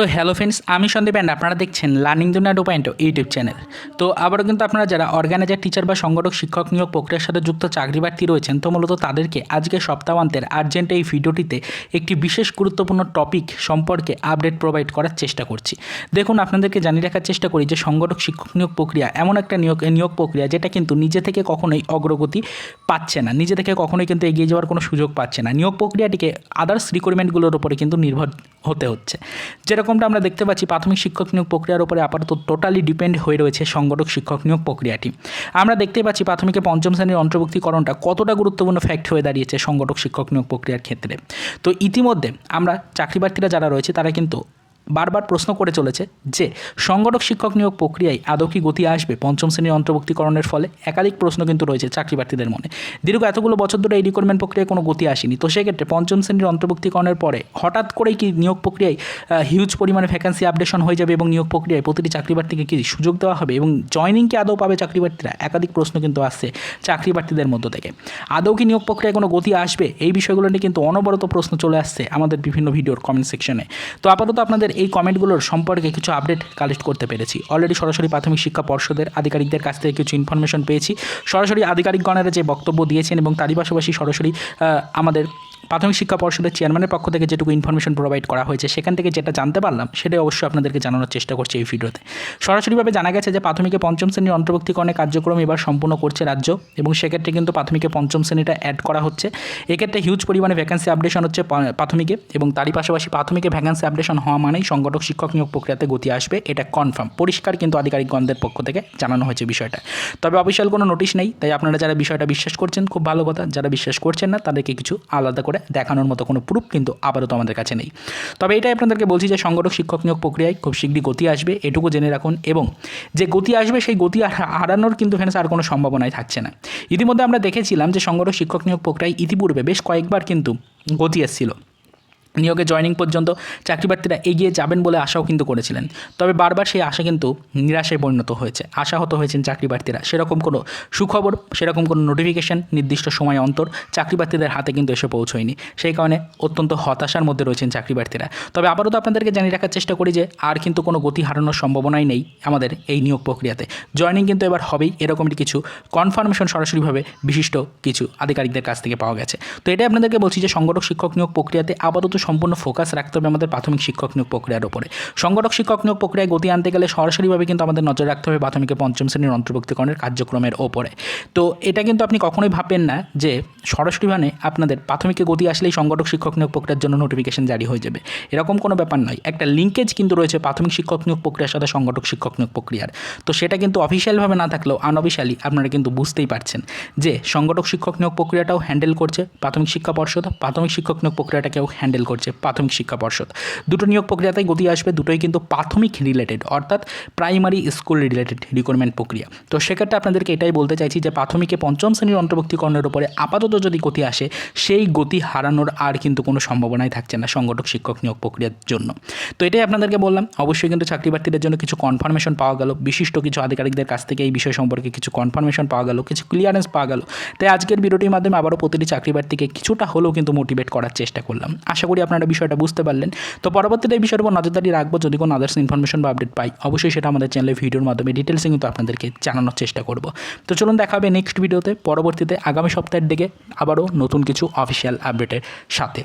তো hello friends আমি Sandeep and আপনারা দেখছেন লার্নিং দুনিয়া টু পয়েন্ট ইউটিউব চ্যানেল তো আবারও কিন্তু আপনারা যারা অর্গানাইজার টিচার বা সংগঠক, শিক্ষক নিয়োগ প্রক্রিয়ার সাথে যুক্ত চাকরি রয়েছেন, তো মূলত তাদেরকে আজকে সপ্তাহান্তের আর্জেন্ট এই ভিডিওটিতে একটি বিশেষ গুরুত্বপূর্ণ টপিক সম্পর্কে আপডেট প্রোভাইড করার চেষ্টা করছি। দেখুন, আপনাদেরকে জানিয়ে রাখার চেষ্টা করি যে সংগঠক, শিক্ষক নিয়োগ প্রক্রিয়া এমন একটা নিয়োগ নিয়োগ প্রক্রিয়া যেটা কিন্তু নিজে থেকে কখনোই অগ্রগতি পাচ্ছে না। নিজে থেকে কখনোই কিন্তু এগিয়ে যাওয়ার কোনো সুযোগ পাচ্ছে না। নিয়োগ প্রক্রিয়াটিকে আদার্স রিকোয়ারমেন্টগুলোর উপরে কিন্তু নির্ভর হতে হচ্ছে। যেরকমটা আমরা দেখতে পাচ্ছি, প্রাথমিক শিক্ষক নিয়োগ প্রক্রিয়ার উপরে আপাতত টোটালি ডিপেন্ড হয়ে রয়েছে সংগঠক শিক্ষক নিয়োগ প্রক্রিয়াটি। আমরা দেখতে পাচ্ছি প্রাথমিকে পঞ্চম শ্রেণির অন্তর্ভুক্তিকরণটা কতটা গুরুত্বপূর্ণ ফ্যাক্ট হয়ে দাঁড়িয়েছে সংগঠক শিক্ষক নিয়োগ প্রক্রিয়ার ক্ষেত্রে। তো ইতিমধ্যে আমরা চাকরি প্রার্থীরা যারা রয়েছে তারা কিন্তু বারবার প্রশ্ন করে চলেছে যে, সংগঠক শিক্ষক নিয়োগ প্রক্রিয়ায় আদৌ কি গতি আসবে পঞ্চম শ্রেণির অন্তর্ভুক্তিকরণের ফলে? একাধিক প্রশ্ন কিন্তু রয়েছে চাকরি প্রার্থীদের মনে। দীর্ঘ এতগুলো বছর ধরে এই রিক্রুটমেন্ট প্রক্রিয়ায় কোনো গতি আসেনি। তো সেক্ষেত্রে পঞ্চম শ্রেণির অন্তর্ভুক্তিকরণের পরে হঠাৎ করেই কি নিয়োগ প্রক্রিয়ায় হিউজ পরিমাণে ভ্যাকান্সি আপডেশন হয়ে যাবে এবং নিয়োগ প্রক্রিয়ায় প্রতিটি চাকরি প্রার্থীকে কি সুযোগ দেওয়া হবে এবং জয়নিং কি আদৌ পাবে চাকরি প্রার্থীরা একাধিক প্রশ্ন কিন্তু আসছে চাকরি প্রার্থীদের মধ্য থেকে। আদৌ কি নিয়োগ প্রক্রিয়ায় কোনো গতি আসবে? এই বিষয়গুলো নিয়ে কিন্তু অনবরত প্রশ্ন চলে আসছে আমাদের বিভিন্ন ভিডিওর কমেন্ট সেকশনে তো আপাতত আপনাদের এই কমেন্টগুলোর সম্পর্কে কিছু আপডেট কালেক্ট করতে পেরেছি। অলরেডি সরাসরি প্রাথমিক শিক্ষা পর্ষদের আধিকারিকদের কাছ থেকে কিছু ইনফরমেশন পেয়েছি। সরাসরি আধিকারিকগণেরা যে বক্তব্য দিয়েছেন এবং তারই পাশাপাশি সরাসরি আমাদের প্রাথমিক শিক্ষা পর্ষদের চেয়ারম্যানের পক্ষ থেকে যেটুকু ইনফরমেশন প্রোভাইড করা হয়েছে, সেখান থেকে যেটা জানতে পারলাম, সেটাই অবশ্যই আপনাদেরকে জানানোর চেষ্টা করছি এই ভিডিওতে সরাসরিভাবে জানা গেছে যে প্রাথমিকে পঞ্চম শ্রেণির অন্তর্ভুক্তিকরণের কার্যক্রম এবার সম্পূর্ণ করছে রাজ্য এবং সেক্ষেত্রে কিন্তু প্রাথমিকে পঞ্চম শ্রেণীটা অ্যাড করা হচ্ছে। এক্ষেত্রে হিউজ পরিমাণে ভ্যাকান্সি আপডেশন হচ্ছে প্রাথমিকে এবং তারই পাশাপাশি প্রাথমিকে ভ্যাকান্সি আপডেশন হওয়া মানেই সংগঠক শিক্ষক নিয়োগ প্রক্রিয়াতে গতি আসবে, এটা কনফার্ম পরিষ্কার কিন্তু আধিকারিকগণদের পক্ষ থেকে জানানো হয়েছে বিষয়টা। তবে অফিসিয়াল কোনো নোটিশ নেই, তাই আপনারা যারা বিষয়টা বিশ্বাস করছেন, খুব ভালো কথা, যারা বিশ্বাস করছেন না, তাদেরকে কিছু আলাদা করে দেখানোর মতো কোনো প্রুফ কিন্তু আপাতত আমাদের কাছে নেই। তবে এটাই আপনাদেরকে বলছি যে সংগঠক শিক্ষক নিয়োগ প্রক্রিয়ায় খুব শীঘ্রই গতি আসবে, এটুকু জেনে রাখুন এবং যে গতি আসবে সেই গতি হারানোর কিন্তু ফ্রেন্ডস আর কোনো সম্ভাবনাই থাকছে না। ইতিমধ্যে আমরা দেখেছিলাম যে সংগঠক শিক্ষক নিয়োগ প্রক্রিয়ায় ইতিপূর্বে বেশ কয়েকবার কিন্তু গতি এসেছিল। নিয়োগে জয়নিং পর্যন্ত চাকরি প্রার্থীরা এগিয়ে যাবেন বলে আশাও কিন্তু করেছিলেন। তবে বারবার সেই আশা কিন্তু নিরাশায় পরিণত হয়েছে। আশাহত হয়েছেন চাকরি প্রার্থীরা সেরকম কোনো সুখবর, সেরকম কোনো নোটিফিকেশন নির্দিষ্ট সময় অন্তর চাকরি প্রার্থীদের হাতে কিন্তু এসে পৌঁছয়নি। সেই কারণে অত্যন্ত হতাশার মধ্যে রয়েছেন চাকরি প্রার্থীরা তবে তো আপনাদেরকে জানিয়ে রাখার চেষ্টা করি যে, আর কিন্তু কোনো গতি হারানোর সম্ভাবনাই নেই আমাদের এই নিয়োগ প্রক্রিয়াতে। জয়নিং কিন্তু এবার হবেই এরকমই কিছু কনফার্মেশন সরাসরিভাবে বিশিষ্ট কিছু আধিকারিকদের কাছ থেকে পাওয়া গেছে। তো এটাই আপনাদেরকে বলছি যে, সংগঠক শিক্ষক নিয়োগ প্রক্রিয়াতে আপাতত সম্পূর্ণ ফোকাস রাখতে হবে আমাদের প্রাথমিক শিক্ষক নিয়োগ প্রক্রিয়ার উপরে। সংগঠক শিক্ষক নিয়োগ প্রক্রিয়ায় গতি আনতে গেলে সরাসরিভাবে কিন্তু আমাদের নজর রাখতে হবে প্রাথমিকে পঞ্চম শ্রেণির অন্তর্ভুক্তিকরণের কার্যক্রমের ওপরে। তো এটা কিন্তু আপনি কখনোই ভাববেন না যে সরাসরি মানে আপনাদের প্রাথমিকে গতি আসলেই সংগঠক শিক্ষক নিয়োগ প্রক্রিয়ার জন্য নোটিফিকেশন জারি হয়ে যাবে। এরকম কোনো ব্যাপার নয়। একটা লিঙ্কেজ কিন্তু রয়েছে প্রাথমিক শিক্ষক নিয়োগ প্রক্রিয়ার সাথে সংগঠক শিক্ষক নিয়োগ প্রক্রিয়ার। তো সেটা কিন্তু অফিসিয়ালভাবে না থাকলেও আনঅফিসিয়ালি আপনারা কিন্তু বুঝতেই পারছেন যে সংগঠক শিক্ষক নিয়োগ প্রক্রিয়াটাও হ্যান্ডেল করছে প্রাথমিক শিক্ষা পর্ষদ, প্রাথমিক শিক্ষক নিয়োগ প্রক্রিয়াটাকেও হ্যান্ডেল করছে প্রাথমিক শিক্ষা পর্ষদ। দুটো নিয়োগ প্রক্রিয়াতেই গতি আসবে, দুটোই কিন্তু প্রাথমিক রিলেটেড অর্থাৎ প্রাইমারি স্কুল রিলেটেড রিক্রুটমেন্ট প্রক্রিয়া। তো সেক্ষেত্রে আপনাদেরকে এটাই বলতে চাইছি যে প্রাথমিকে পঞ্চম শ্রেণির অন্তর্ভুক্তিকরণের উপরে আপাতত যদি গতি আসে, সেই গতি হারানোর আর কিন্তু কোনো সম্ভাবনাই থাকছে না সংগঠক শিক্ষক নিয়োগ প্রক্রিয়ার জন্য। তো এটাই আপনাদেরকে বললাম, অবশ্যই কিন্তু চাকরি প্রার্থীদের জন্য কিছু কনফার্মেশন পাওয়া গেল, বিশিষ্ট কিছু আধিকারিকদের কাছ থেকে এই বিষয় সম্পর্কে কিছু কনফার্মেশন পাওয়া গেল, কিছু ক্লিয়ারেন্স পাওয়া গেল। তাই আজকের ভিডিওটির মাধ্যমে আবারও প্রতিটি চাকরি প্রার্থীকে কিছুটা হলেও কিন্তু মোটিভেট করার চেষ্টা করলাম। আশা করি আপনারা বিষয়টা বুঝতে পারলেন। তো পরবর্তীতে এই বিষয়ের উপর নজরদারি রাখব। যদি কোনো আদার্স ইনফরমেশন বা আপডেট পাই, অবশ্যই সেটা আমাদের চ্যানেলে ভিডিওর মাধ্যমে ডিটেলসে কিন্তু আপনাদেরকে জানানোর চেষ্টা করব। তো চলুন দেখা হবে নেক্সট ভিডিওতে পরবর্তীতে আগামী সপ্তাহের দিকে আবারও নতুন কিছু অফিসিয়াল আপডেটের সাথে।